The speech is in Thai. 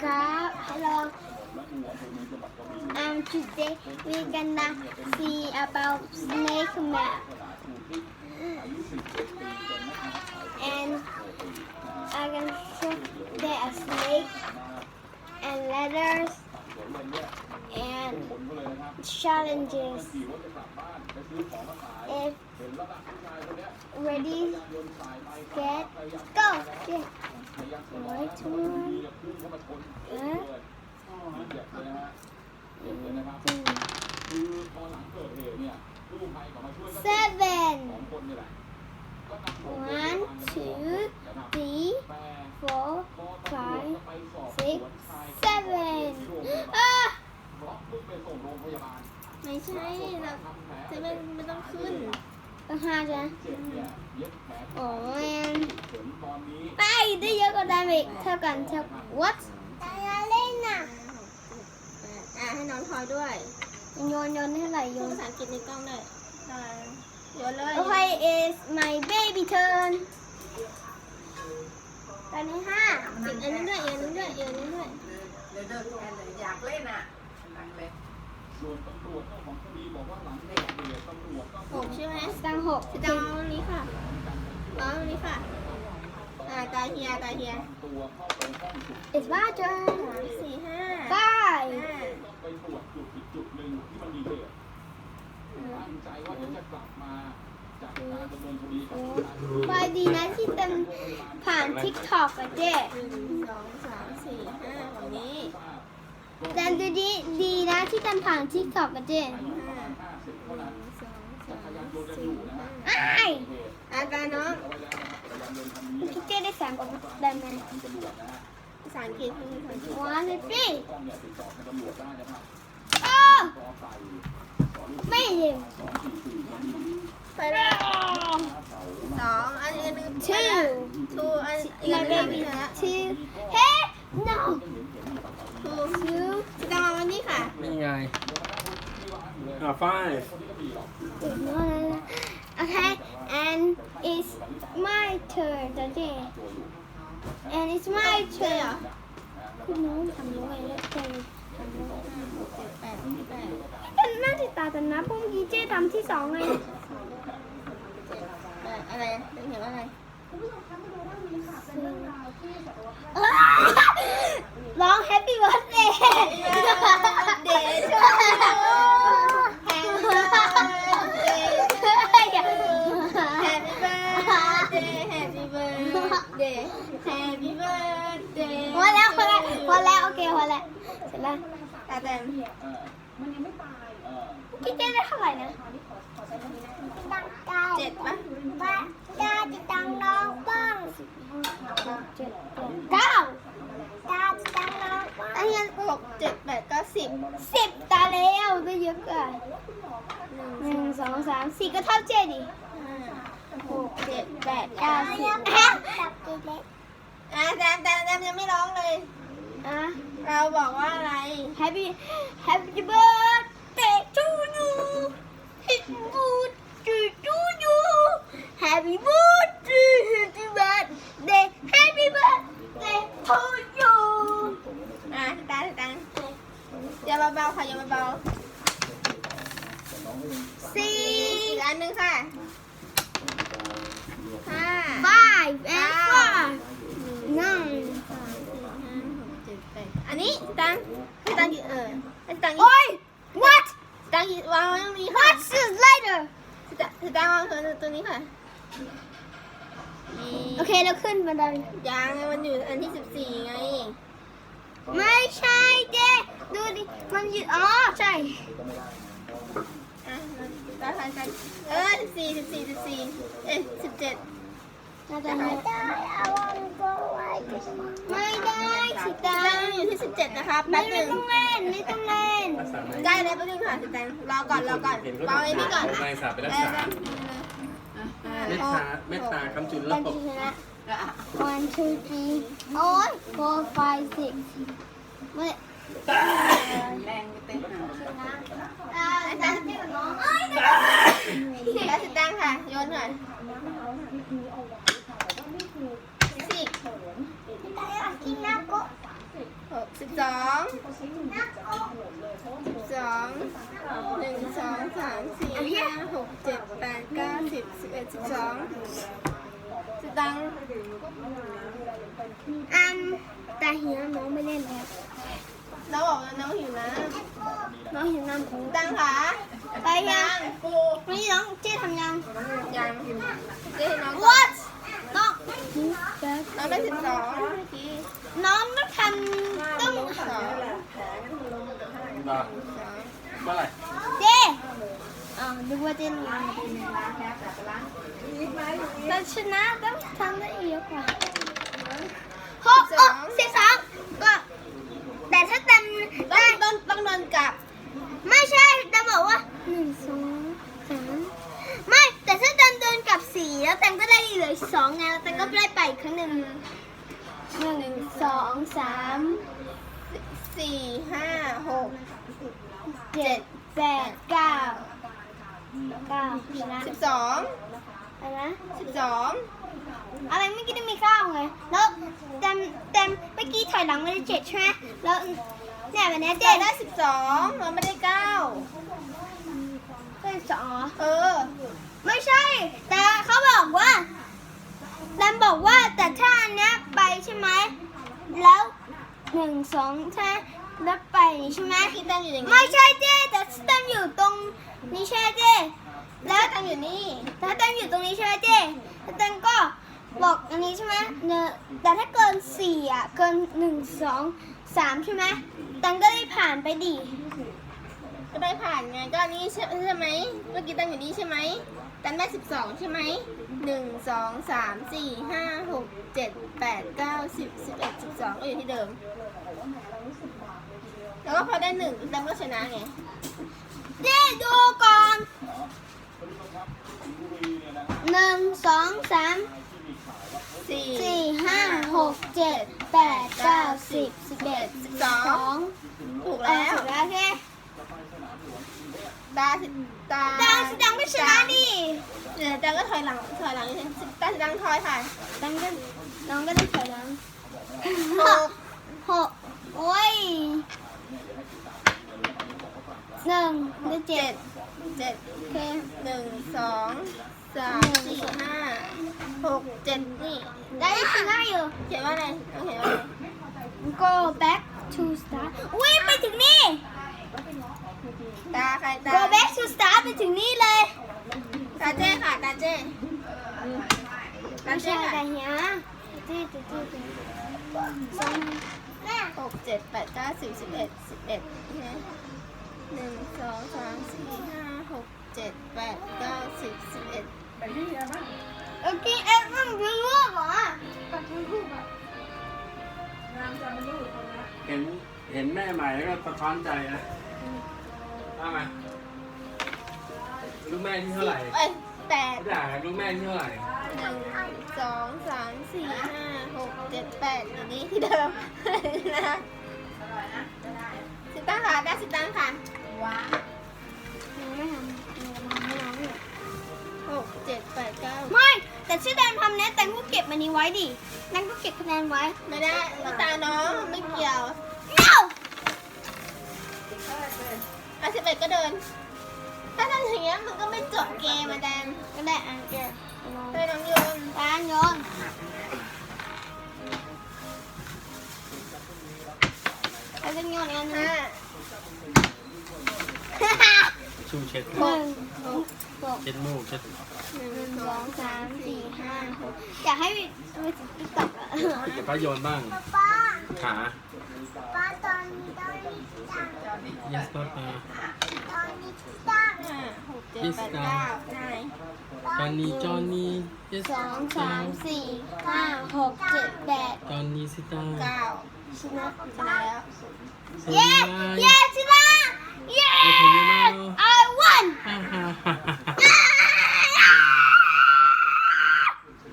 Cup. Hello. Um, today we're gonna see about snake map. And I can see there the snake and letters and challenges. If ready, get go. Yeah. สวยช่วยเอ๊เจ็ยนะครับคือพอหลังเกิด One, two, three, four, five, six, seven. Ah! ไม่ใช่เราจะไม่ไม่ต้องขึ้น ต้องห้าใช่ไหม โอ้ยไปได้เยอะกว่าได้อีกเท่ากันเท่า what อะไรเล่นน่ะอะให้น้องทอยด้วยโยนโยนเท่าไหร่โยพูดนภาษาอังกฤษในกล้องด้วยทอยโยนเลย Okay is my baby turn ตอนนี้ห้าอีกอันนึงด้วยอีกอันนึงด้วยอีกอันนึง ด้วยเดี๋ยวเดินแอนเลยอยากเล่นอะดังเลยหกใช่ไหมตั้งหกจะจองวันนี้ค่ะอ๋อวันนี้ค่ะอ่าตาเฮียตาเฮีย it's my สาม turn สี่ห้า five ห้าไปดีนะที่เต็มผ่าน TikTok อะเจ๊หนึ่งสองสามสี่ห้าแบบนี้ แต่ดูดีดีนะที่เต็มผ่าน TikTok อะเจ๊ห้าหนึ่งสองสามสี่ห้าอ้ายอาการน้องพี่เจ๊ได้สามกับได้ไหมภาษาอังกฤษคือภาษาอังกฤษ one two three โอ้ไม่เห็นไปแล้วสองอันนี้อันหนึง two ทูอันอีกอั my นหนึง baby มีแล้ว two hey no ทู two จะจองวันนี้ ค่ะนี่ไงอ่าฝ้าย Okay, and it's my turn จ้ะเจ๊ and it's my ใช่เหรอ turn คุณน้องทำด้วยแล้วเจ๊ทำด้วยห้าหกเจ็ดแปดแปดแต่น่าติดตาแต่นะพวกกี้เจ๊ทำที่สองไงแปดอะไรเป็นเขียนว่าอะไรร้อง Happy Birthday Birthday to Happy birthday Happy birthday Happy birthday พอแล้วพอแล้วพอ แล้วโอเคพอแล้วเสร็จแล้วตาเต็มพี่เจ๊ได้เท่าไหร่นะเจ็ดปะบ้านกาจะตังน้องบ้างเจ็ดเก้ากาจะตังน้องบ้างอันนี้หกเจ็ดแปดเก้าสิบสิบตาแล้วได้เยอะกว่าหนึ่งหนึ่งสองสามสี่ก็เท่าเจ๊ดิห้าหกเจ็ดแปดเก้าเก้าสิสิบบฮะอะแตมแตมแตมยังไม่ร้องเลย อะเราบอกว่าอะไร Happy Happy birthday to you Happy birthday to you Happy birthday Happy birthday Happy birthday to you อะตาตาอย่าเบาๆค่ะอย่าเบา สี่ ๆอีกอันหนึงค่ะห้า five and five nine สามสี่ห้าหกเจ็ดแปดอันนี้ตังให้ตังหยิบเออให้ตังหยิบ โอ้ย what ตังหยิบวางไว้ตรงนี้ค่ะ what's this later ให้ตังวางไว้ตรง นี้ค่ะนี่โอเคแล้วขึ้นบันไดยังมันอยู่อันที่สิบสี่ไง ไม่ใช่เจ๊ดูดิมันอยู่อ๋อใช่อะตาทานกันเออสิบสี่สิบสี่สิบสี่เอ๊ะสิบเจ็ดน่าจะไม่ได้ไม่ได้สิตาตังอยู่ที่สิบเจ็ดนะคะไม่แป๊บหไม่นึ่งต้องเล่นไม่ต้องเล่นภาษาไหนใกล้แล้วแป๊บนึงค่ะสิตังรอก่อนรอก่อนเห็นเขาวางไว้นี่ก่อนในสาไปรักเออษา เมตตาเมตตาคำจุนโลกันกชนะ one two three โอ้ย four five six ไม่แรงไปเต็มหาอ่าแต่ที่น้องเอ้ยแล้วสิตังค่ะ โยนหน่อยสิบแต่อยากกินน้ำก็หกสองสิบส องหนึ่งสองสามสี่ห้าหกเจ็ดแปดเก้าสิบสิบเอ็ดสิบสองสตังค์อันแต่หิวน้องไม่เล่นแล้วน้องบอกว่าน้องหิวน้น้องหิวน้ำำตังค์ค่ะไปยังกูนี่น้องเจ๊ทำยังยังเจ๊ให้น้องก่อน what น้องน้องได้สิบสองเมื่อกี้น้องต้องทำต้องสอง ดอกเมื่อไหร่เจ๊อ๋อดูว่าเจ๊ทำแต่ชนะต้องทำได้เยอะกว่าหกเออสิบสองก็ แต่ถ้าเต็มต้อได้งต้องต้องโดนกลับ ไม่ใช่แต่บอกว่าหนึ่งสองสามไม่แต่ถ้าเต็มเดินกลับสี่แล้วเต็มก็ได้เหลือสองไงแล้วเต็มก็ได้ไปอีกครั้งหนึ่งหนึ่งสองสามสี่ห้าหก เจ็ดแปดเก้าเก้าชนะสิบสองอะไรนะสิบสองอะไรเมื่อกี้ได้มีเก้าไงแล้วเต็มเต็มเมื่อกี้ถอยหลังไปได้เจ็ดใช่ไหมแล้วเนี่ยแบบนี้เจ๊เจ็ดได้สิบสองเราไม่ได้เก้าได้สองเหรอเออ ไม่ใช่ แต่เขาบอกว่าแรมบอกว่าแต่ถ้าอันเนี้ยไปใช่ไหมแล้วหนึ่งสองใช่ ไหมแล้วไปใช่ไหมกี่ตังอยู่อย่างนี้ไม่ใช่เจ๊แต่สแตมอยู่ตรงนี้ใช่ไหมเจ๊แล้แล้ววตังอยู่นี่ถ้าแตมอยู่ตรงนี้ใช่ไหมเจ๊แล้วแตมก็บอกอันนี้ใช่ไหมเนอะแต่ถ้าเกินสี่อะเกินหนึ่งสองสามใช่ไหมแตมก็ได้ผ่านไปดิก็ได้ผ่านไงก็อันนี้ใช่ใช่ไหมเมื่อกี้ตังอยู่นี่ใช่ไหมตังได้สิบสองใช่ไหม หนึ่งสองสามสี่ห้าหกเจ็ดแปดเก้าสิบสิบเอ็ดสิบสองก็อยู่ที่เดิม แล้วก็พอได้หนึ่งตังก็ชนะไงเจ๊ดูก่อนหนึ่งสองสามสี่สี่ห้าหกเจ็ดแปดเก้าสิบสิบเอ็ดสิสิบบสอสองงถูกเออแล้วถูกแล้วใช่ไหม ตาสิตาดังดังก็ชนะดิเดี๋ยวจังก็ถอยหลังถอยหลังนิดนึงตาสิดังถอยค่ะดังก็น้องก็ได้ถอยหลังหกหกโอ้ยหนึ่งได้เจ็เจ็ดดเจ็ดโอเคหนึ่งสองสามสี่ห้าหกเจ็ดนี่ได้ชนะอยู่เขียนว่าอะไรต้องเขียนว่าอะไร go back to start อุ้ยไปถึงนี่ ตาใครตา go back to start ไปถึงนี่เลย ตาเจ้ค่ะ ตาเจ้ตาไม่เจ้ใช่ค่ะแต่เฮียเจ๊เจ๊เจ๊เจ๊สองแม่หกเจ็ดแปดเก้าสิบสิบเอ็ดสิบเอ็ดหนึ่งสองสามสี่ห้าหกเจ็ดแปดเก้าสิบสิบเอ็ดโอเคเอ็มมันรู้เหรอปัดรูปอะเห็นเห็นแม่ใหม่แล้วก็สะท้อนใจนะ ว่ามาลูกแม่ที่เท่าไหร่เอ้ยแปดด่าลูกแม่ที่เท่าไหร่หนึ่งสองสามสี่ห้าหกเจ็ดแปดอยู่นี่ที่เดิมนะสิบตังค์ค่ะได้สิบตังค์ค่ะยังไม่ทำยังทำไม่น้องอยู่หกเจ็ดแปดเก้าไม่แต่ชื่อแดนทำเนี้ยแตงก็เก็บมันนี้ไว้ดิแตงก็เก็บคะแนนไว้ไม่ได้ก็ตาน้องไม่เกี่ยว ก็เดิน ถ้าทำอย่างเงี้ยมันก็ไม่จบเกมมาแดนก็ได้อันเดียวเฮ้ยน้องโยนตานโยนแล้วก็โยนอีกอันหนึงห้าชูเช็ดหนึ่งหกเช็ดมูกเช็ด หนึ่งหนึ่งสสอองงสามสี่ห้าหกอยากให้ไปถึงติ๊กต็อกอะเก็บพระโยนบ้าง ป้าขาป้าตอนนี้ตอนนี้ตั้ง yes ป้าปาตอนนี้ตั้งห้าหกเจ็ดแปดเก้าได้จอนนี่จอนนี่ yes สองสามสี่ห้าหกเจ็ดแปดจอนนี่สิตาเก้าชนะชนะแล้วสเย้วัสดีเย้ชนะเย้โอเคยูโน่ I won ฮ่าฮ่า